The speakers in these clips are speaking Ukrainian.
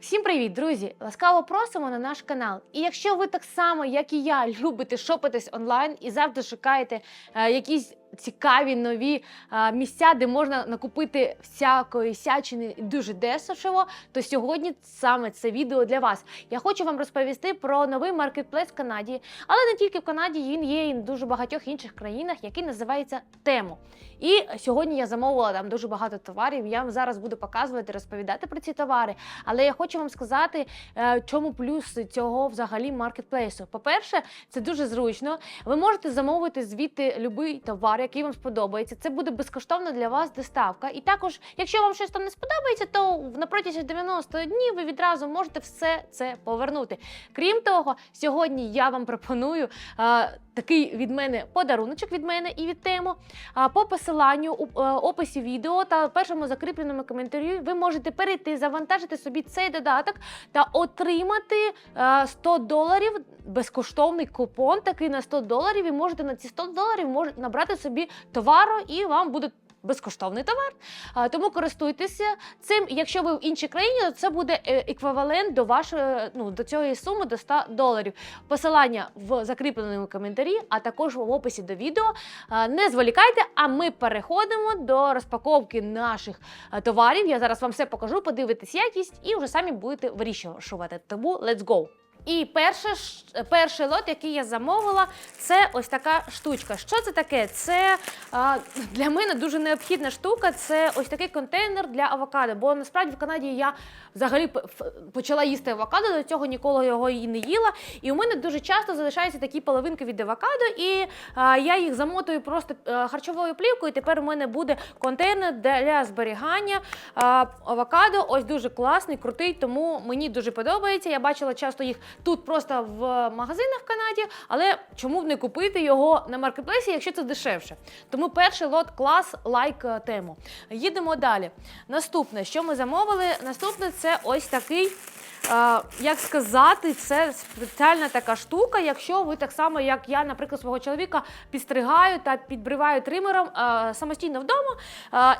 Всім привіт, друзі! Ласкаво просимо на наш канал. І якщо ви так само, як і я, любите шопитись онлайн і завжди шукаєте е, якісь цікаві нові е, місця, де можна накупити всякої сячини дуже дешево, то сьогодні саме це відео для вас. Я хочу вам розповісти про новий маркетплейс в Канаді, але не тільки в Канаді, він є і в дуже багатьох інших країнах, який називається Тему. І сьогодні я замовила там дуже багато товарів. Я вам зараз буду показувати, розповідати про ці товари. Але я хочу вам сказати, е, чому плюс цього взагалі маркетплейсу. По-перше, це дуже зручно. Ви можете замовити звідти будь-який товар, який вам сподобається. Це буде безкоштовно для вас доставка. І також, якщо вам щось там не сподобається, то на протязі 90 днів ви відразу можете все це повернути. Крім того, сьогодні я вам пропоную е, такий від мене подаруночок від мене і від тему. По посиланню у е, описі відео та першому закріпленому коментарі ви можете перейти, завантажити собі цей додаток та отримати е, 100 доларів безкоштовний купон, такий на 100 доларів. І можете на ці 100 доларів можете набрати собі товару, і вам буде. Безкоштовний товар, тому користуйтеся цим. Якщо ви в іншій країні, то це буде е, еквівалент до вашої ну до цієї суми до 100 доларів. Посилання в закріпленому коментарі, а також в описі до відео. Не зволікайте, а ми переходимо до розпаковки наших е, товарів. Я зараз вам все покажу, подивитесь якість і вже самі будете вирішувати. Тому let's go! І перше, перший лот, який я замовила, це ось така штучка. Що це таке? Це для мене дуже необхідна штука. Це ось такий контейнер для авокадо. Бо насправді в Канаді я взагалі почала їсти авокадо, до цього ніколи його і не їла. І у мене дуже часто залишаються такі половинки від авокадо, і я їх замотую просто е, харчовою плівкою. І тепер у мене буде контейнер для зберігання авокадо. Ось дуже класний, крутий, тому мені дуже подобається. Я бачила часто їх тут просто в магазинах в Канаді, але чому б не купити його на маркетплейсі, якщо це дешевше? Тому перший лот клас лайк е, тему. Їдемо далі. Наступне, що ми замовили? Наступне це ось такий. Як сказати, це спеціальна така штука, якщо ви так само, як я, наприклад, свого чоловіка підстригаю та підбриваю тримером самостійно вдома.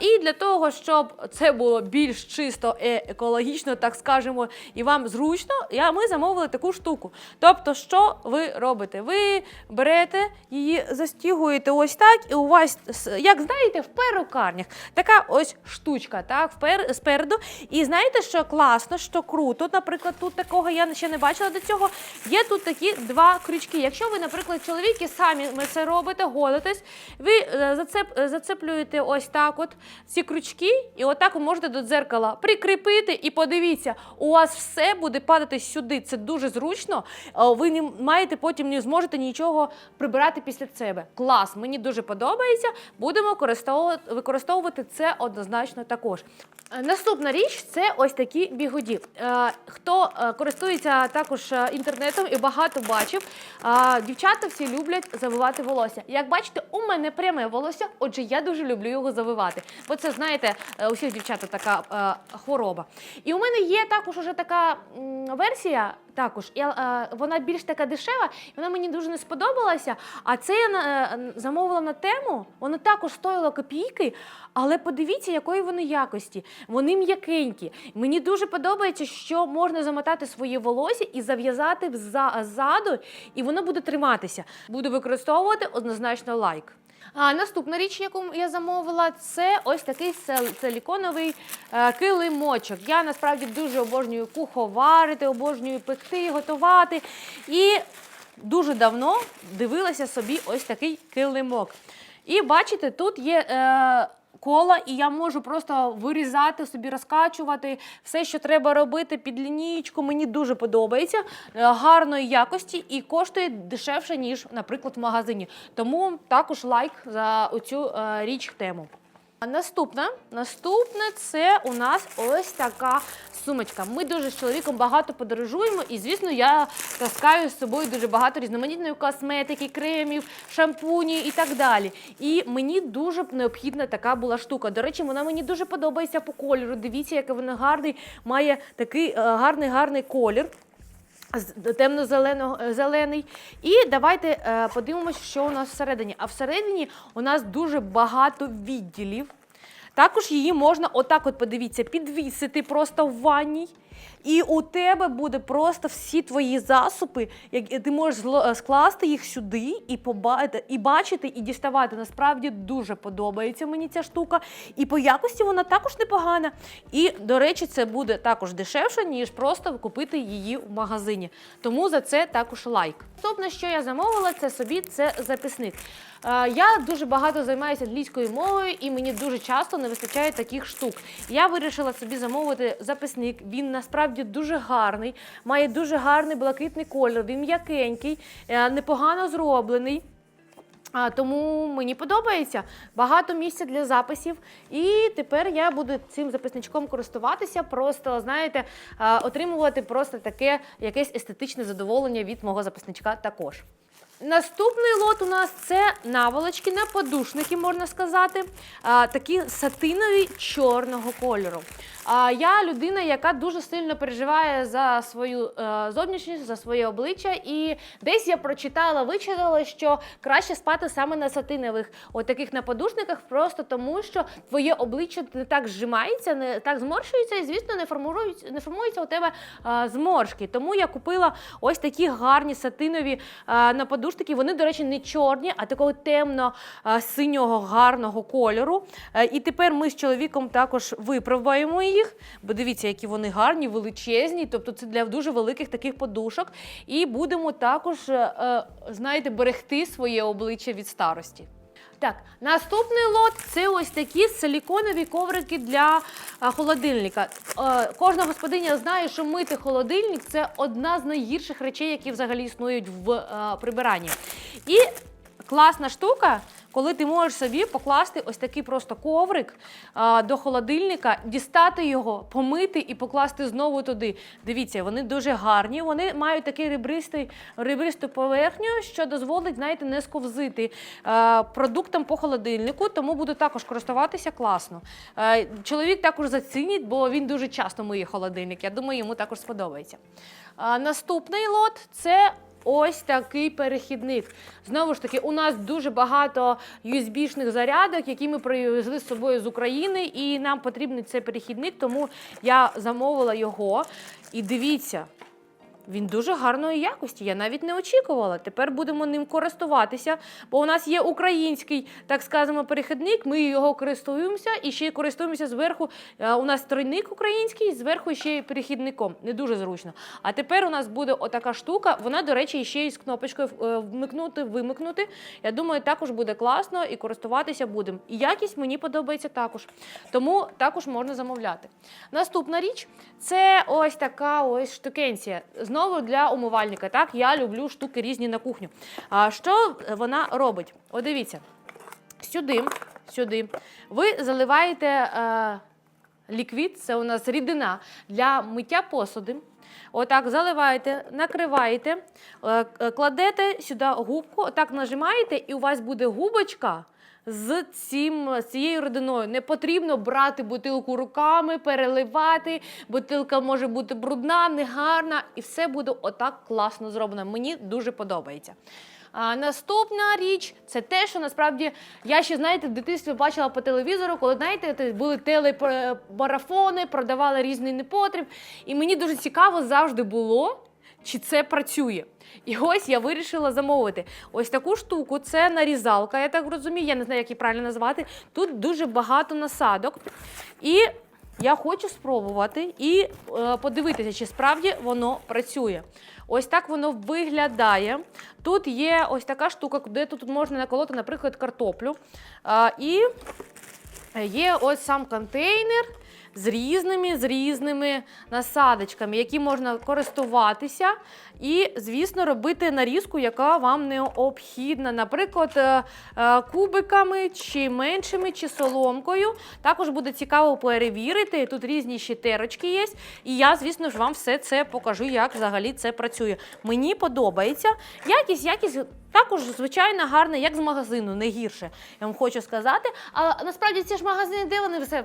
І для того, щоб це було більш чисто і екологічно, так скажемо, і вам зручно, ми замовили таку штуку. Тобто, що ви робите? Ви берете її, застігуєте ось так, і у вас, як знаєте, в перукарнях така ось штучка, так, спереду. І знаєте, що класно, що круто, наприклад, тут такого я ще не бачила до цього. Є тут такі два крючки. Якщо ви, наприклад, чоловіки самі це робите, голитесь, ви е, зацеп, е, зацеплюєте ось так от ці крючки, і отак ви можете до дзеркала прикріпити, і подивіться, у вас все буде падати сюди. Це дуже зручно. Е, Ви не маєте потім не зможете нічого прибирати після себе. Клас, мені дуже подобається. Будемо користовувати, використовувати це однозначно також. Наступна річ це ось такі бігуді. Хто е, користується також е, інтернетом і багато бачив, дівчата всі люблять завивати волосся. Як бачите, у мене пряме волосся, отже, я дуже люблю його завивати. Бо це, знаєте, е, у всіх дівчат така хвороба. І у мене є також уже така версія. Також я, е, вона більш така дешева, і вона мені дуже не сподобалася. А це я е, замовила на тему. Воно також стоїло копійки, але подивіться, якої вони якості. Вони м'якенькі. Мені дуже подобається, що можна замотати своє волосся і зав'язати ззаду, і воно буде триматися. Буду використовувати однозначно лайк. А наступна річ, яку я замовила, це ось такий силіконовий е, килимочок. Я насправді дуже обожнюю куховарити, обожнюю пекти, готувати. І дуже давно дивилася собі ось такий килимок. І бачите, тут є. Е, Кола, і я можу просто вирізати собі, розкачувати все, що треба робити під лінієчку. Мені дуже подобається. Е, Гарної якості і коштує дешевше, ніж, наприклад, в магазині. Тому також лайк за оцю е, річ тему. А Наступне, це у нас ось така сумочка. Ми дуже з чоловіком багато подорожуємо, і звісно, я таскаю з собою дуже багато різноманітної косметики, кремів, шампунів і так далі. І мені дуже необхідна така була штука. До речі, вона мені дуже подобається по кольору. Дивіться, який вона гарний, має такий е, гарний гарний колір. Темно-зелений. І давайте е, подивимося, що у нас всередині. А всередині у нас дуже багато відділів. Також її можна, отак, от подивіться, підвісити просто в ванній. І у тебе буде просто всі твої засоби, які ти можеш е, скласти їх сюди і побачити, і бачити, і діставати. Насправді дуже подобається мені ця штука. І по якості вона також непогана. І, до речі, це буде також дешевше, ніж просто купити її в магазині. Тому за це також лайк. Наступне, що я замовила, це собі це записник. Е, Я дуже багато займаюся англійською мовою, і мені дуже часто не вистачає таких штук. Я вирішила собі замовити записник. Він насправді дуже гарний, має дуже гарний блакитний кольор. Він м'якенький, е, непогано зроблений. А, тому мені подобається багато місця для записів. І тепер я буду цим записничком користуватися, просто знаєте, отримувати просто таке якесь естетичне задоволення від мого записничка також. Наступний лот у нас це наволочки на подушники, можна сказати, такі сатинові чорного кольору. Я людина, яка дуже сильно переживає за свою е, зовнішність, за своє обличчя. І десь я прочитала, вичитала, що краще спати саме на сатинових от таких на подушниках, просто тому що твоє обличчя не так зжимається, не так зморщується, і звісно, не формуються, не формуються у тебе е, зморшки. Тому я купила ось такі гарні сатинові е, на подушники. Вони, до речі, не чорні, а такого темно-синього гарного кольору. Е, і тепер ми з чоловіком також випробуємо їх. Бо дивіться, які вони гарні, величезні. Тобто це для дуже великих таких подушок. І будемо також, е, е, знаєте, берегти своє обличчя від старості. Так, наступний лот це ось такі силіконові коврики для холодильника. Е, кожна господиня знає, що мити холодильник це одна з найгірших речей, які взагалі існують в е, прибиранні. І класна штука, коли ти можеш собі покласти ось такий просто коврик а, до холодильника, дістати його, помити і покласти знову туди. Дивіться, вони дуже гарні. Вони мають такий ребристий, ребристу поверхню, що дозволить, знаєте, не сковзити е, продуктам по холодильнику, тому буду також користуватися класно. Е, чоловік також зацінить, бо він дуже часто миє холодильник. Я думаю, йому також сподобається. А, наступний лот це Ось такий перехідник. Знову ж таки, у нас дуже багато USB-шних зарядок, які ми привезли з собою з України, і нам потрібен цей перехідник, тому я замовила його. І дивіться, він дуже гарної якості. Я навіть не очікувала. Тепер будемо ним користуватися, бо у нас є український, так скажемо, перехідник. Ми його користуємося і ще користуємося зверху. е, У нас тройник український, зверху ще й перехідником. Не дуже зручно. А тепер у нас буде отака штука. Вона, до речі, ще й з кнопочкою е, вмикнути, вимикнути. Я думаю, також буде класно і користуватися будемо. І якість мені подобається також. Тому також можна замовляти. Наступна річ це ось така ось штукенція. Знову для умивальника. Так, я люблю штуки різні на кухню. А що вона робить? О, дивіться. Сюди, сюди. Ви заливаєте е, ліквід, це у нас рідина для миття посуди. Отак заливаєте, накриваєте, е, кладете сюди губку, отак нажимаєте, і у вас буде губочка з, цим, з цією рідиною. Не потрібно брати бутилку руками, переливати. Бутилка може бути брудна, негарна, і все буде отак класно зроблено. Мені дуже подобається. А, наступна річ це те, що насправді я ще знаєте в дитинстві бачила по телевізору, коли знаєте, те- були телемарафони, продавали різний непотріб. І мені дуже цікаво завжди було, чи це працює. І ось я вирішила замовити ось таку штуку. Це нарізалка, я так розумію, я не знаю, як її правильно назвати. Тут дуже багато насадок. І я хочу спробувати і е, подивитися, чи справді воно працює. Ось так воно виглядає. Тут є ось така штука, де тут можна наколоти, наприклад, картоплю. А, і є ось сам контейнер з різними, з різними насадочками, які можна користуватися, і, звісно, робити нарізку, яка вам необхідна. Наприклад, е, е, кубиками, чи меншими, чи соломкою. Також буде цікаво перевірити. Тут різні ще терочки є. І я, звісно ж, вам все це покажу, як взагалі це працює. Мені подобається. Якість, якість також, звичайно, гарна, як з магазину, не гірше. Я вам хочу сказати. А насправді ці ж магазини, де вони все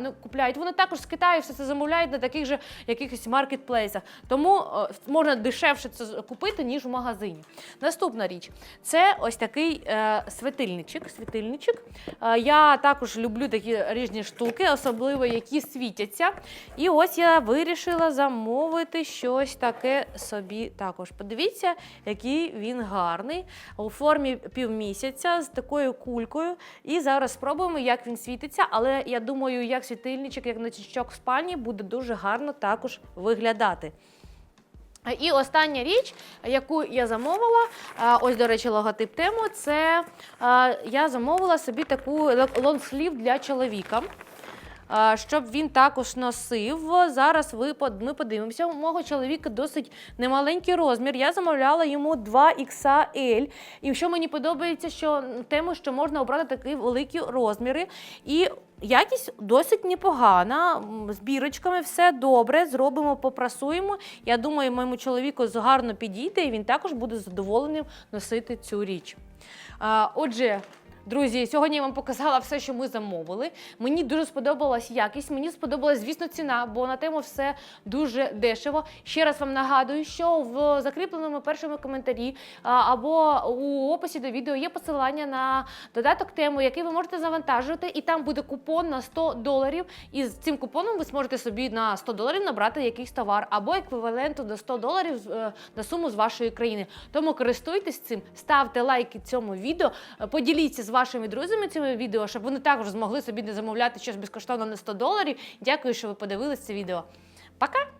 ну, купляють? Вони вони також з Китаю все це замовляють на таких же якихось маркетплейсах. Тому е, можна дешевше це купити, ніж в магазині. Наступна річ це ось такий е, світильничок. світильничок. Е, я також люблю такі різні штуки, особливо які світяться. І ось я вирішила замовити щось таке собі також. Подивіться, який він гарний у формі півмісяця з такою кулькою. І зараз спробуємо, як він світиться. Але я думаю, як світильничок, як ночничок в спальні, буде дуже гарно також виглядати. І остання річ, яку я замовила, ось, до речі, логотип тему, це я замовила собі таку лонгслів для чоловіка. Щоб він також носив. Зараз ми подивимося. У мого чоловіка досить немаленький розмір. Я замовляла йому 2XL. І що мені подобається, що тему, що можна обрати такі великі розміри. І Якість досить непогана, з бірочками все добре. Зробимо, попрасуємо. Я думаю, моєму чоловіку гарно підійде, і він також буде задоволеним носити цю річ. Отже. Друзі, сьогодні я вам показала все, що ми замовили. Мені дуже сподобалась якість. Мені сподобалась, звісно, ціна, бо на тему все дуже дешево. Ще раз вам нагадую, що в закріпленому першому коментарі або у описі до відео є посилання на додаток тему, який ви можете завантажувати, і там буде купон на 100 доларів. І з цим купоном ви зможете собі на 100 доларів набрати якийсь товар або еквіваленту до 100 доларів е, на суму з вашої країни. Тому користуйтесь цим, ставте лайки цьому відео, е, поділіться з вашими друзями цими відео, щоб вони також змогли собі не замовляти щось безкоштовно на 100 доларів. Дякую, що ви подивилися це відео. Пока!